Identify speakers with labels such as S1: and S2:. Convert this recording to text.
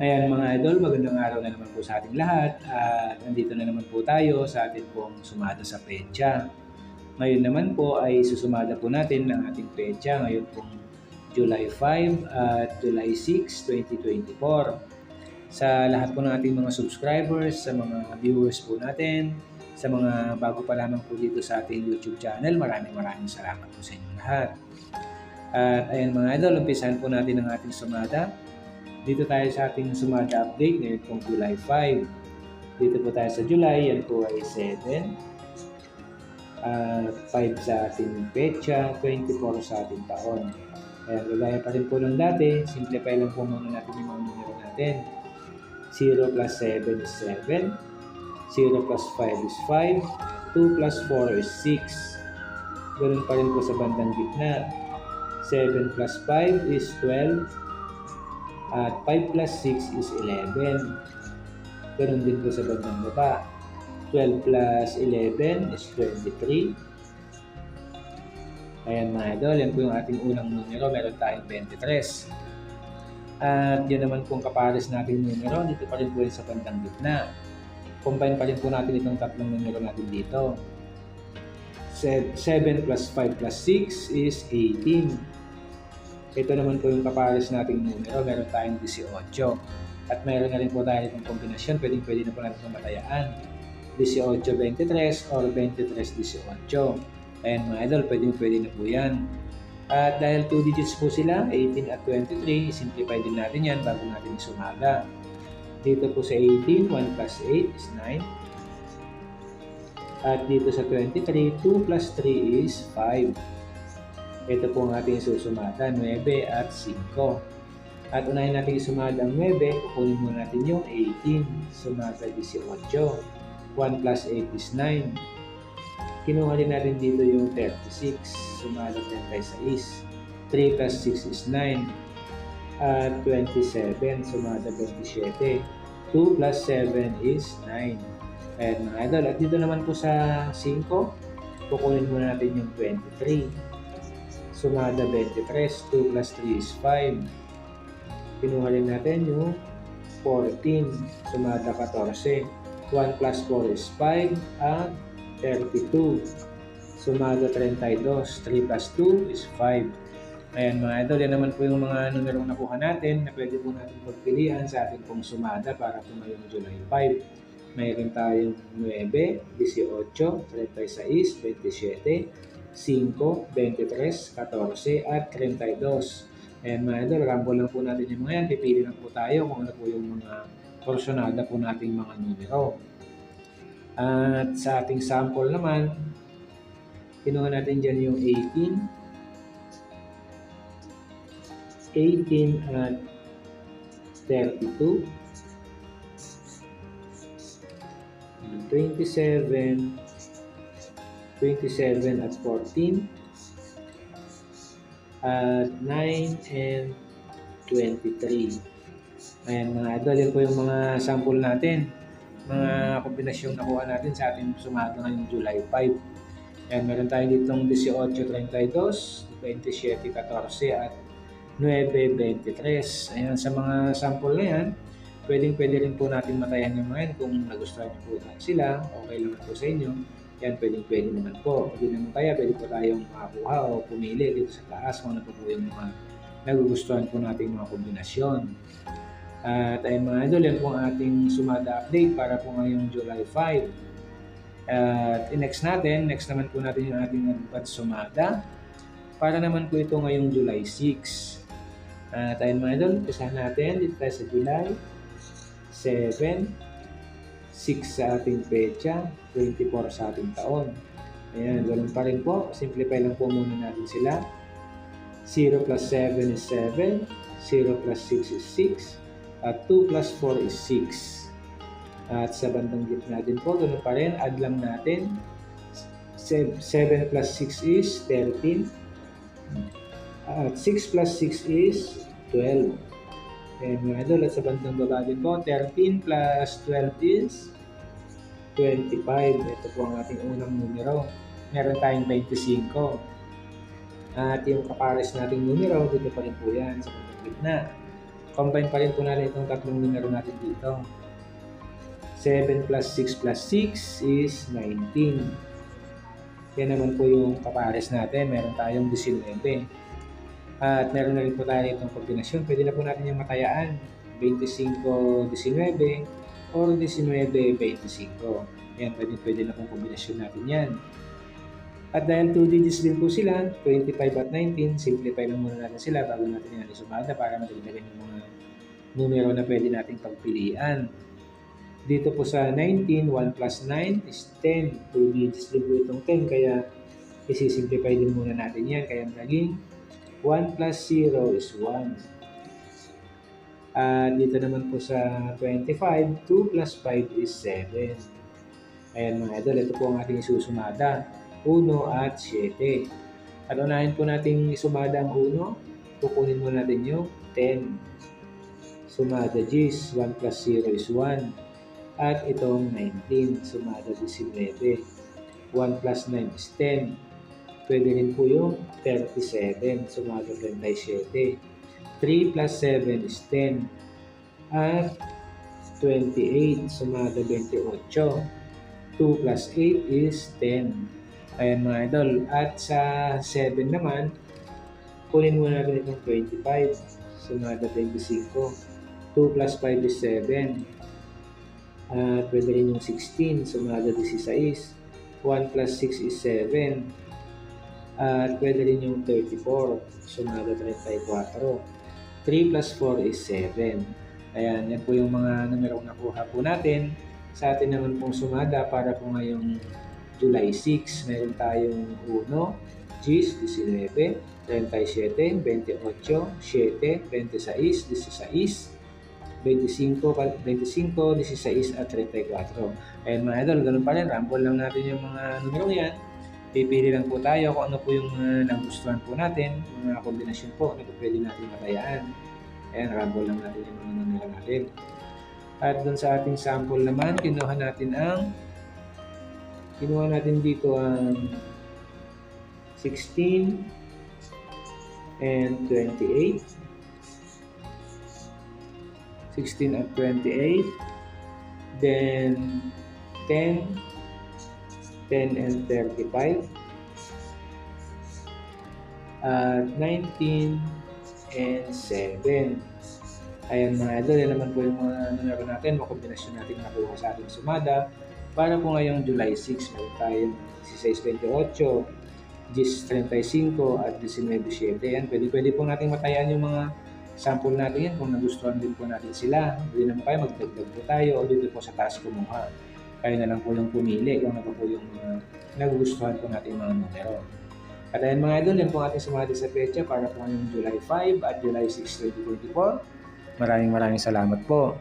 S1: Ayan mga idol, magandang araw na naman po sa ating lahat at nandito na naman po tayo sa ating pong sumada sa petsa. Ngayon naman po ay susumada po natin ng ating petsa ngayon pong July 5 at July 6, 2024. Sa lahat po ng ating mga subscribers, sa mga viewers po natin, sa mga bago pa lamang po dito sa ating YouTube channel, maraming maraming salamat po sa inyong lahat. At ayan mga idol, umpisahan po natin ang ating sumada. Dito tayo sa ating sumada update ngayon pong July 5. Dito po tayo sa July, yan po ay 7. At 5 sa ating petsa, 24 sa ating taon. Kaya gagaya pa rin po ng dati, simplify lang po muna natin yung mga numero natin. 0 plus 7 is 7. 0 plus 5 is 5. 2 plus 4 is 6. Ganun pa rin po sa bandang gitna. 7 plus 5 is 12. At 5 plus 6 is 11. Ganun din po sa bandang baba. 12 plus 11 is 23. Ayan mga idol, yan po yung ating unang numero. Meron tayong 23. At yun naman pong kapares natin numero, dito pa rin po yun sa bandang gitna. Combine pa rin po natin itong tatlong numero natin dito. 7 plus 5 plus 6 is 18. Ito naman po yung kapares nating numero. Meron tayong 18. At meron na rin po tayo itong kombinasyon. Pwede, pwede na po natin itong matayaan. 18-23 or 23-18. Ayan mga idol, pwede, pwede na po yan. At dahil 2 digits po sila, 18 at 23, simplify din natin yan bago natin sumaga. Dito po sa 18, 1 plus 8 is 9. At dito sa 23, 2 plus 3 is 5. Ito po ang ating susumada, 9 at 5. At unahin natin sumada ang 9, kukunin muna natin yung 18, sumada 18. 1 plus 8 is 9. Kinuha din natin dito yung 36, sumada 36. 3 plus 6 is 9. At 27, sumada 27. 2 plus 7 is 9. Ayan mga idol. At dito naman po sa 5, kukunin muna natin yung 23. Sumada 23. 2 plus 3 is 5. Kinuha rin natin yung 14. Sumada 14. 1 plus 4 is 5. At 32. Sumada 32. 3 plus 2 is 5. Ayan mga idol, yan naman po yung mga numerong nakuha natin na pwede po natin pagpilian sa ating pong sumada para po ngayong July 5. Mayroon tayong 9, 18, 36, 27, 5, 23, 14, at 32. Ayan mga idol, rambo lang po natin yung mga yan. Pipili lang po tayo kung ano po yung mga porsyonada po nating mga numero. At sa ating sample naman, kinuha natin dyan yung 18, 18 at 32, 27, 27 at 14, at 9 and 23. Ayan mga idol, yan po yung mga sample natin. Mga kombinasyong nakuha natin sa ating sumada ngayong July 5. Ayan, meron tayo ditong 18.32, 27.14 at 9.23. Ayan, sa mga sample na yan, pwedeng pwede rin po natin matayan yung mga yan kung nagustuhan niyo po sila, okay lang po sa inyo. Yan, pwedeng pwede naman po. Hindi naman kaya, pwede po tayong makakuha o pumili dito sa taas kung ano po yung mga nagugustuhan po nating mga kombinasyon. At ayun mga idol, yan po ang ating sumada update para po ngayong July 5. At next natin, next naman po natin yung ating advance sumada para naman po ito ngayong July 6. At ayun mga idol, umpasahan natin dito tayo sa July 7, 6 sa ating pecha, 24 sa ating taon. Ayan, ganun pa rin po. Simplify lang po muna natin sila. 0 plus 7 is 7, 0 plus 6 is 6, at 2 plus 4 is 6. At sa bandang gitna din po, ganun pa rin, add lang natin. 7 plus 6 is 13. At 6 plus 6 is 12. And mga idol, at sa bandang baba din po, 13 plus 12 is 25. Ito po ang ating unang numero. Meron tayong 25. At yung kapares nating numero, dito pa rin po yan sa bandang gitna. combine pa rin po natin itong tatlong numero natin dito. 7 plus 6 plus 6 is 19. Yan naman po yung kapares natin. Meron tayong 19. At meron na rin po tayo itong kombinasyon. Pwede na po natin yung matayaan. 25-19 or 19-25. Yan, pwede, pwede na pong kombinasyon natin yan. At dahil 2 digits din po sila, 25 at 19, simplify lang muna natin sila bago natin yan isumada para madagdagan yung mga numero na pwede nating pagpilian. Dito po sa 19, 1 plus 9 is 10. 2 digits din po itong 10, kaya isisimplify din muna natin yan. Kaya naging 1 plus 0 is 1. At dito naman po sa 25, 2 plus 5 is 7. Ayan mga idol, ito po ang ating isusumada. 1 at 7. At unahin po natin isumada ang 1. Kukunin mo natin yung 10. Sumada G's, 1 plus 0 is 1. At itong 19, sumada 19. 1 plus 9 is 10. Pwede rin po yung 37, sumada 37. 3 plus 7 is 10. At 28, sumada 28. 2 plus 8 is 10. Ayan mga idol. At sa 7 naman, kunin muna natin itong 25. Sumada 25. 2 plus 5 is 7. At pwede rin yung 16. Sumada 16. 1 plus 6 is 7. At pwede rin yung 34. Sumada 34. 3 plus 4 is 7. Ayan, yan po yung mga numero na nakuha po natin. Sa atin naman pong sumada para po ngayong July 6, meron tayong 1, 10, 19, 37, 28, 7, 26, 16, 25, 25, 16 at 34. Ayan mga idol, ganun pa rin. Ramble lang natin yung mga numero yan. Pipili lang po tayo kung ano po yung uh, nagustuhan po natin, yung mga kombinasyon po na po pwede natin matayaan. Ayan, ramble lang natin yung mga numero natin. At dun sa ating sample naman, kinuha natin ang kinuha natin dito ang 16 and 28. 16 at 28. Then 10, 10 and 35. At 19 and 7. Ayan mga idol, yan naman po yung mga numero natin, mga kombinasyon natin nakuha sa ating sumada. Para po ngayong July 6, meron tayong 1628, 1035 at 19.7. Yan, pwede, pwede po natin matayan yung mga sample natin yan kung nagustuhan din po natin sila. Pwede naman kayo magdagdag po tayo o dito po sa taas kumuha. Kayo na lang po yung pumili kung ano po yung uh, nagustuhan po natin mga numero. At ayan mga idol, yan po ating sumali sa pecha para po ngayong July 5 at July 6, 2024. Maraming maraming salamat po.